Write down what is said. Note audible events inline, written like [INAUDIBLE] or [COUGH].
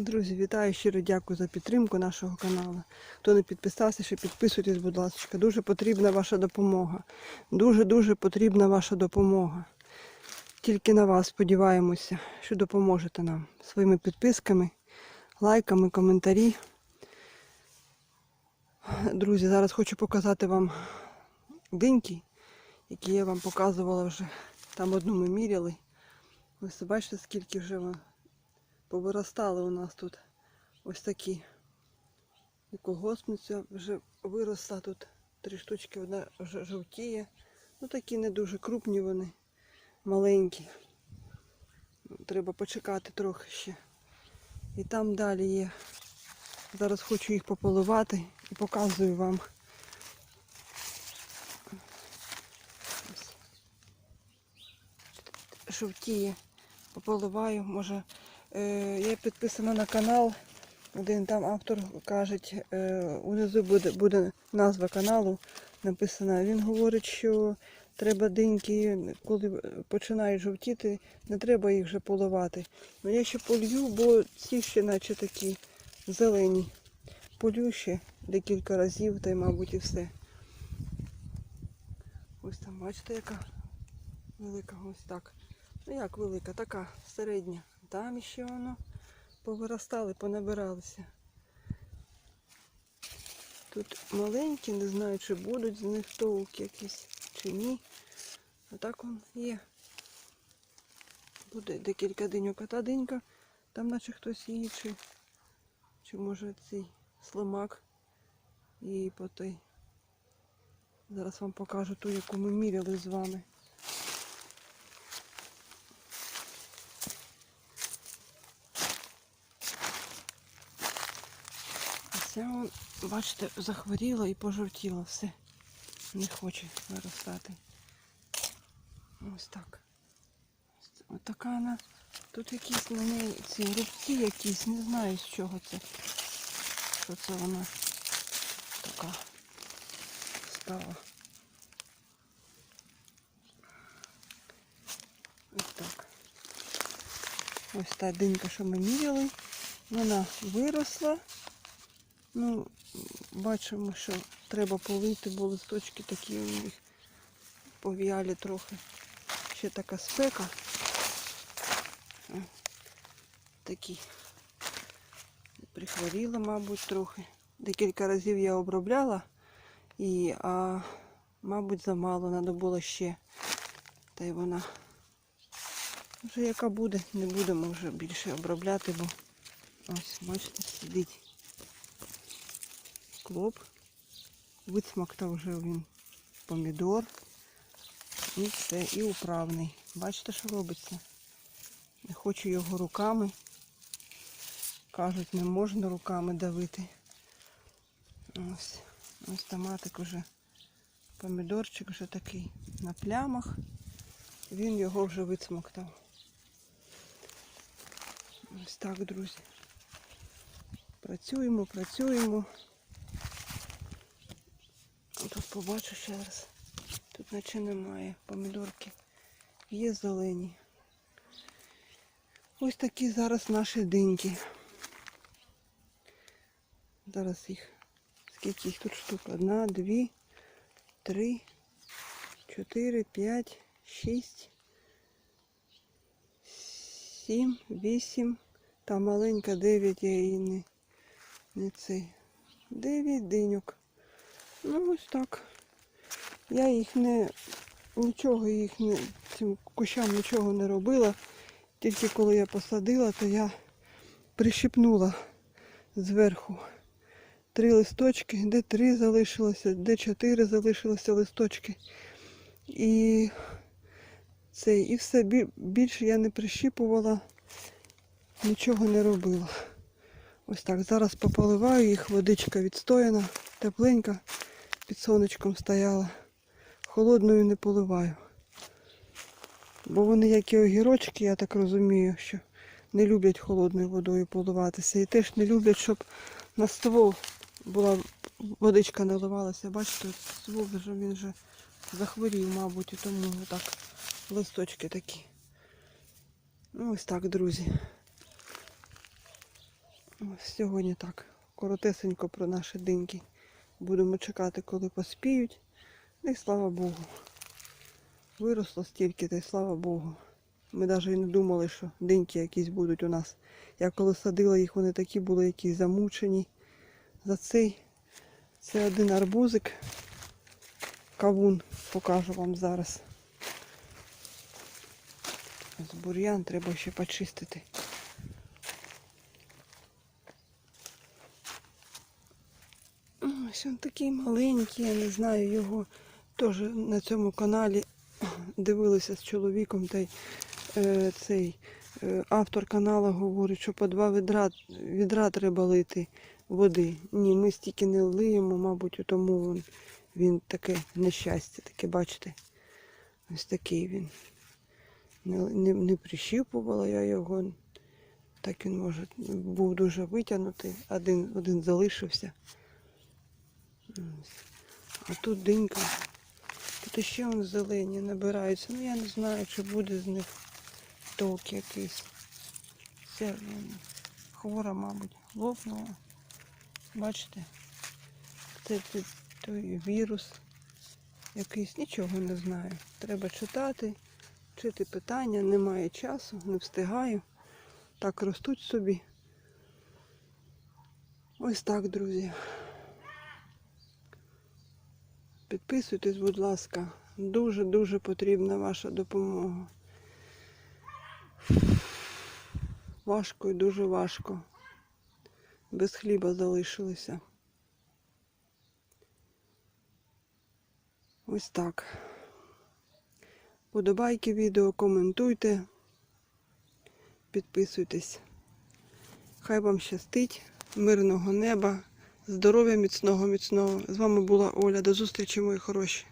Друзі, вітаю щиро дякую за підтримку нашого каналу. Хто не підписався, ще підписуйтесь, будь ласка. Дуже потрібна ваша допомога. Дуже-дуже потрібна ваша допомога. Тільки на вас сподіваємося, що допоможете нам своїми підписками, лайками, коментарі. Друзі, зараз хочу показати вам диньки, які я вам показувала вже. Там одну ми міряли. Ось бачите, скільки вже вон повиростали у нас тут ось такі. І колгоспниця вже виросла тут. Три штучки, одна вже жовтіє. Ну такі не дуже крупні вони, маленькі. Треба почекати трохи ще. І там далі є. Зараз хочу їх пополивати і показую вам. Жовтіє. Пополиваю, може. Е, я підписана на канал. Один там автор каже, е, унизу буде, буде назва каналу написана. Він говорить, що треба диньки, коли починають жовтіти, не треба їх вже поливати. Ну я ще полью, бо ці ще наче такі зелені. Полю ще декілька разів, та й, мабуть, і все. Ось там, бачите, яка велика, ось так. Ну як велика, така середня. Там ще воно повиростали, понабиралися. Тут маленькі, не знаю, чи будуть з них толки якісь, чи ні. А так он є. Буде декілька диньок, а та динька, там наче хтось її, чи, чи може цей слимак її по той. Зараз вам покажу ту, яку ми міряли з вами. Це, он, бачите, захворіло і пожовтіло все. Не хоче виростати. Ось так. Ось така вона. Тут якісь на неї ці рубці якісь, не знаю з чого це. Що це вона така стала. Ось так. Ось та динька, що ми міряли. Вона виросла. Ну, бачимо, що треба полити, бо листочки такі у них пов'яли трохи. Ще така спека. Такі. Прихворіла, мабуть, трохи. Декілька разів я обробляла, і, а, мабуть, замало, треба було ще. Та й вона вже яка буде, не будемо вже більше обробляти, бо ось, бачите, сидить клоп. Висмактав вже він помідор. І все, і управний. Бачите, що робиться? Не хочу його руками. Кажуть, не можна руками давити. Ось, ось томатик уже. Помідорчик вже такий на плямах. Він його вже висмоктав. Ось так, друзі. Працюємо, працюємо. Побачу ще раз. Тут наче немає помідорки. Є зелені. Ось такі зараз наші диньки. Зараз їх. Скільки їх тут штук? Одна, дві, три, чотири, п'ять, шість, сім, вісім. Та маленька дев'ять, я її не, не цей. Дев'ять диньок. Ну ось так. Я їх не нічого їх не цим кущам нічого не робила. Тільки коли я посадила, то я прищипнула зверху три листочки, де три залишилося, де чотири залишилося листочки. І це, і все більше я не прищіпувала, нічого не робила. Ось так. Зараз пополиваю їх, водичка відстояна, тепленька, під сонечком стояла. Холодною не поливаю. Бо вони, як і огірочки, я так розумію, що не люблять холодною водою поливатися. І теж не люблять, щоб на ствол була водичка наливалася. Бачите, ствол вже він вже захворів, мабуть, і тому так листочки такі. Ну ось так, друзі. Ось Сьогодні так, коротесенько про наші диньки. Будемо чекати, коли поспіють. І слава Богу. Виросло стільки, та й слава Богу. Ми навіть і не думали, що диньки якісь будуть у нас. Я коли садила їх, вони такі були якісь замучені. За цей це один арбузик. Кавун покажу вам зараз. Ось бур'ян треба ще почистити. Ось він такий маленький, я не знаю його. Теж на цьому каналі [CLEARS THROAT] дивилися з чоловіком, та й е, цей е, автор каналу говорить, що по два відра, відра треба лити води. Ні, ми стільки не лиємо, мабуть, тому він, він таке нещастя, таке, бачите. Ось такий він. Не, не, не прищіпувала я його. Так він може був дуже витягнутий, один, один залишився. А тут динька. Тут ще вон зелені набираються. Ну я не знаю, чи буде з них толк якийсь. Це хвора, мабуть, лопнула. Бачите? Це, той вірус якийсь, нічого не знаю. Треба читати, вчити питання, немає часу, не встигаю. Так ростуть собі. Ось так, друзі. Підписуйтесь, будь ласка. Дуже-дуже потрібна ваша допомога. Важко і дуже важко. Без хліба залишилися. Ось так. Подобайки відео, коментуйте, підписуйтесь. Хай вам щастить, мирного неба, здоров'я міцного, міцного. З вами була Оля. До зустрічі, мої хороші.